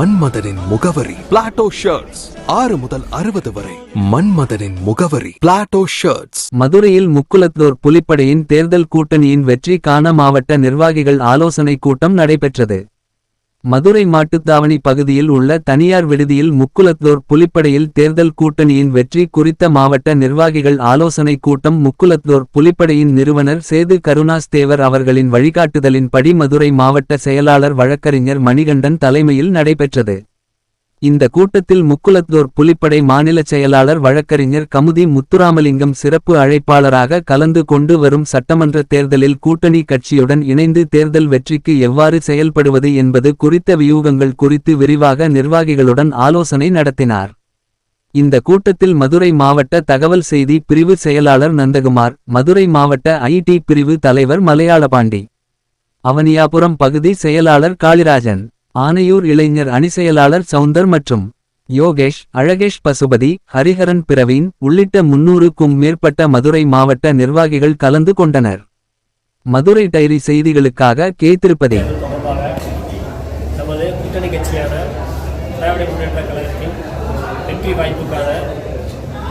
மன்மதனின் முகவரி Plato shirts ஆறு முதல் அறுபது வரை மன்மதனின் முகவரி பிளாட்டோ ஷர்ட்ஸ் மதுரையில் முக்குலத்தோர் புலிப்படையின் தேர்தல் கூட்டணியின் வெற்றி காண மாவட்ட நிர்வாகிகள் ஆலோசனை கூட்டம் நடைபெற்றது. மதுரை மாட்டுத்தாவணி பகுதியில் உள்ள தனியார் விடுதியில் முக்குலத்தோர் புலிப்படையில் தேர்தல் கூட்டணியின் வெற்றி குறித்த மாவட்ட நிர்வாகிகள் ஆலோசனை கூட்டம் முக்குலத்தோர் புலிப்படையின் நிறுவனர் சேது கருணாஸ் தேவர் அவர்களின் வழிகாட்டுதலின்படி மதுரை மாவட்ட செயலாளர் வழக்கறிஞர் மணிகண்டன் தலைமையில் நடைபெற்றது. இந்த கூட்டத்தில் முக்குலத்தோர் புலிப்படை மாநில செயலாளர் வழக்கறிஞர் கமுதி முத்துராமலிங்கம் சிறப்பு அழைப்பாளராக கலந்து கொண்டு வரும் சட்டமன்ற தேர்தலில் கூட்டணி கட்சியுடன் இணைந்து தேர்தல் வெற்றிக்கு எவ்வாறு செயல்படுவது என்பது குறித்த வியூகங்கள் குறித்து விரிவாக நிர்வாகிகளுடன் ஆலோசனை நடத்தினார். இந்த கூட்டத்தில் மதுரை மாவட்ட தகவல் செய்தி பிரிவு செயலாளர் நந்தகுமார் மதுரை மாவட்ட ஐடி பிரிவு தலைவர் மலையாளபாண்டி அவனியாபுரம் பகுதி செயலாளர் காளிராஜன் ஆனையூர் இளைஞர் அணி செயலாளர் சவுந்தர் மற்றும் யோகேஷ் அழகேஷ் பசுபதி ஹரிஹரன் பிரவீன் உள்ளிட்ட முன்னூறுக்கும் மேற்பட்ட மதுரை மாவட்ட நிர்வாகிகள் கலந்து கொண்டனர். மதுரை டைரி செய்திகளுக்காக கே. திருப்பதி. வெற்றி வாய்ப்புக்கான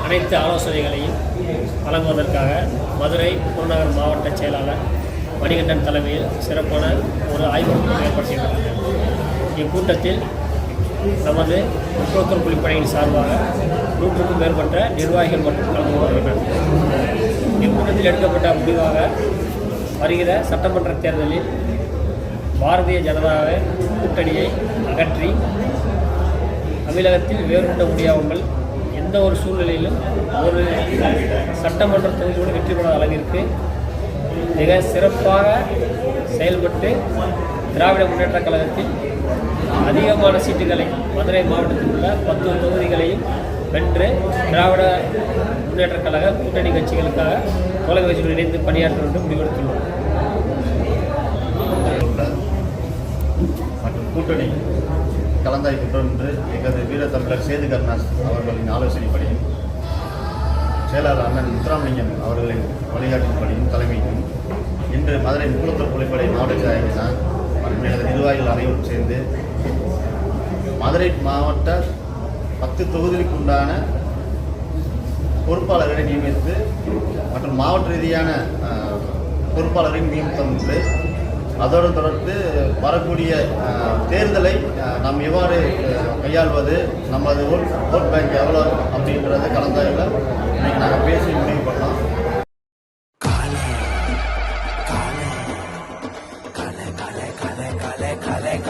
அனைத்து ஆலோசனைகளையும் வழங்குவதற்காக மதுரை புறநகர் மாவட்ட செயலாளர் மணிகண்டன் தலைமையில் சிறப்பான ஒரு ஆய்வு கூட்டம் இக்கூட்டத்தில் நமது முற்போக்கர் குளிப்படையின் சார்பாக நூற்றுக்கும் மேற்பட்ட நிர்வாகிகள் மற்றும் கலந்து கொள்கின்றனர் இக்கூட்டத்தில் எடுக்கப்பட்ட முடிவாக வருகிற சட்டமன்ற தேர்தலில் பாரதிய ஜனதாவை கூட்டணியை அகற்றி தமிழகத்தில் வேறுபட முடியாமல் எந்த ஒரு சூழ்நிலையிலும் ஒரு சட்டமன்ற தொகுதியோடு வெற்றி பெறாத அளவிற்கு மிக சிறப்பாக செயல்பட்டு திராவிட முன்னேற்றக் கழகத்தில் அதிகமான சீட்டுகளை மதுரை மாவட்டத்தில் உள்ள பத்து தொகுதிகளையும் வென்று திராவிட முன்னேற்ற கழக கூட்டணி கட்சிகளுக்காக உலக கட்சிகள் இணைந்து பணியாற்ற வேண்டும் முடிவெடுத்துள்ளோம் மற்றும் கூட்டணி கலந்தாய்வுடன் என்று எங்களது வீர தமிழர் சேது கருணாஸ் அவர்களின் ஆலோசனைப்படியும் செயலாளர் அண்ணன் முத்துராமலிங்கம் அவர்களின் வழிகாட்டின்படியும் தலைமையும் இன்று மதுரை முக்குளத்தூர் புலிப்படை மாவட்ட செயலாளர் மற்றும் எனது நிர்வாகிகள் அனைவரும் சேர்ந்து மதுரை மாவட்ட பத்து தொகுதிகளுக்குண்டான பொறுப்பாளர்களை நியமித்து மற்றும் மாவட்ட ரீதியான பொறுப்பாளரை நியமித்தம் என்று அதோடு தொடர்ந்து வரக்கூடிய தேர்தலை நாம் எவ்வாறு கையாள்வது நமது ஓட் ஓட் பேங்க் எவ்வளோ அப்படின்றத கலந்தாய்வில் இன்னைக்கு நாங்கள் பேசி முடிவு பண்ணோம்.